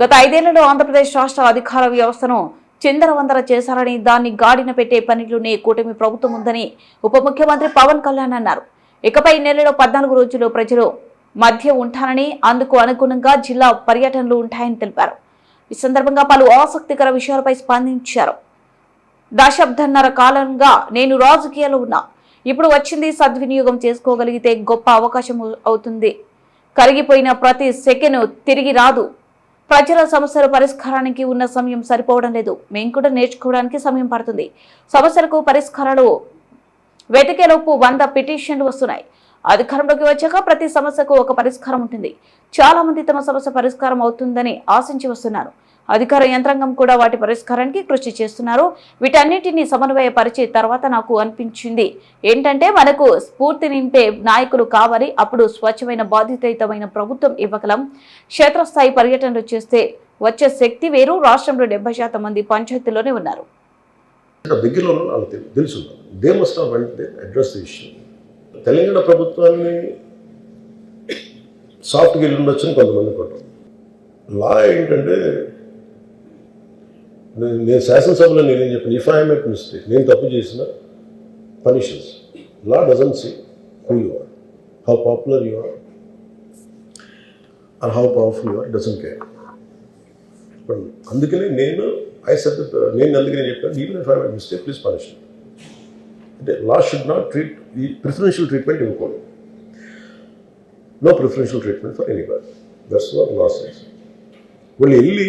గత ఐదేళ్ళలో ఆంధ్రప్రదేశ్ రాష్ట్ర అధికార వ్యవస్థను చిందరవందర చేశారని దాన్ని గాడిన పెట్టే పనిలోనే కూటమి ప్రభుత్వం ఉందని ఉప ముఖ్యమంత్రి పవన్ కళ్యాణ్ అన్నారు. ఇకపై నెలలో పద్నాలుగు రోజులు ప్రజలు మధ్య ఉంటారని అందుకు అనుగుణంగా జిల్లా పర్యటనలు ఉంటాయని తెలిపారు. ఈ సందర్భంగా పలు ఆసక్తికర విషయాలపై స్పందించారు. దశాబ్దన్నర కాలంగా నేను రాజకీయాల్లో ఉన్నా. ఇప్పుడు వచ్చింది సద్వినియోగం చేసుకోగలిగితే గొప్ప అవకాశం అవుతుంది. కరిగిపోయిన ప్రతి సెకండ్ తిరిగి రాదు. ప్రజల సమస్యల పరిష్కారానికి ఉన్న సమయం సరిపోవడం లేదు. మేము కూడా నేర్చుకోవడానికి సమయం పడుతుంది. సమస్యలకు పరిష్కారాలు వెతికేలోపు వంద పిటిషన్లు వస్తున్నాయి. అధికారంలోకి వచ్చాక ప్రతి సమస్యకు ఒక పరిష్కారం ఉంటుంది. చాలా మంది తమ సమస్య పరిష్కారం అవుతుందని ఆశించి వస్తున్నారు. అధికార యంత్రాంగం కూడా వాటి పరిష్కారానికి కృషి చేస్తున్నారు. వీటన్నిటిని సమన్వయపరిచే తర్వాత నాకు అనిపించింది. ఏంటంటే మనకు స్ఫూర్తి నింపే నాయకులు కావాలి. అప్పుడు స్వచ్ఛమైన బాధ్యతయుతమైన ప్రభుత్వం ఇవ్వగలం. క్షేత్రస్థాయి పర్యటనలు చేస్తే వచ్చే శక్తి వేరు. రాష్ట్రంలో డెబ్బై శాతం మంది పంచాయతీలోనే ఉన్నారు. దగ్గరలో తెలుసు. They must have address issue. Telangana ప్రభుత్వాన్ని సాఫ్ట్గా వెళ్ళి ఉండొచ్చని కొంతమంది కొట్టం లా ఏంటంటే నేను నేను శాసనసభలో నేనేం చెప్పాను? ఇఫ్ ఐ ఎట్ మిస్టేక్ నేను తప్పు చేసిన punishments law doesn't see who you are how popular you are are how powerful you are doesn't care ఇప్పుడు అందుకనే నేను ఐ సెట్ నేను అందుకనే చెప్పాను even if I mistake please punish అంటే లా షుడ్ నాట్ ట్రీట్ ఈ ప్రిఫరెన్షియల్ ట్రీట్మెంట్ ఇవ్వకూడదు. No preferential treatment for any బర్ దట్స్ వాట్ లా సెన్స్ వాళ్ళు వెళ్ళి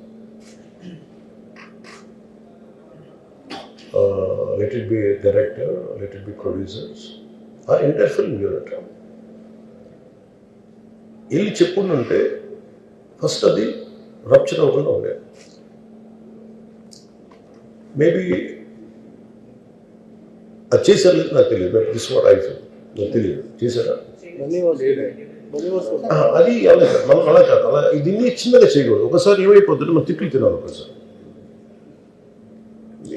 చెప్పున్నారు let it be director let it be producers ఆ ఎంటైర్ ఫిల్మ్ యూనిట్ వెళ్ళి చెప్పుంటే ఫస్ట్ అది రప్చర్ అవ్వకుండా ఉండేది మేబీ అది చేశారు లేదు నాకు తెలియదు but this what I feel నాకు తెలియదు. చేశారా? అది అలా కాదు మనం అలా కాదు. అలా దీన్ని చిన్నగా చేయకూడదు. ఒకసారి ఏమైపోతుంటే మనం తిట్లు తినాలి ఒకసారి.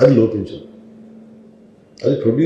అది లోపించదు. అది ప్రొడ్యూస్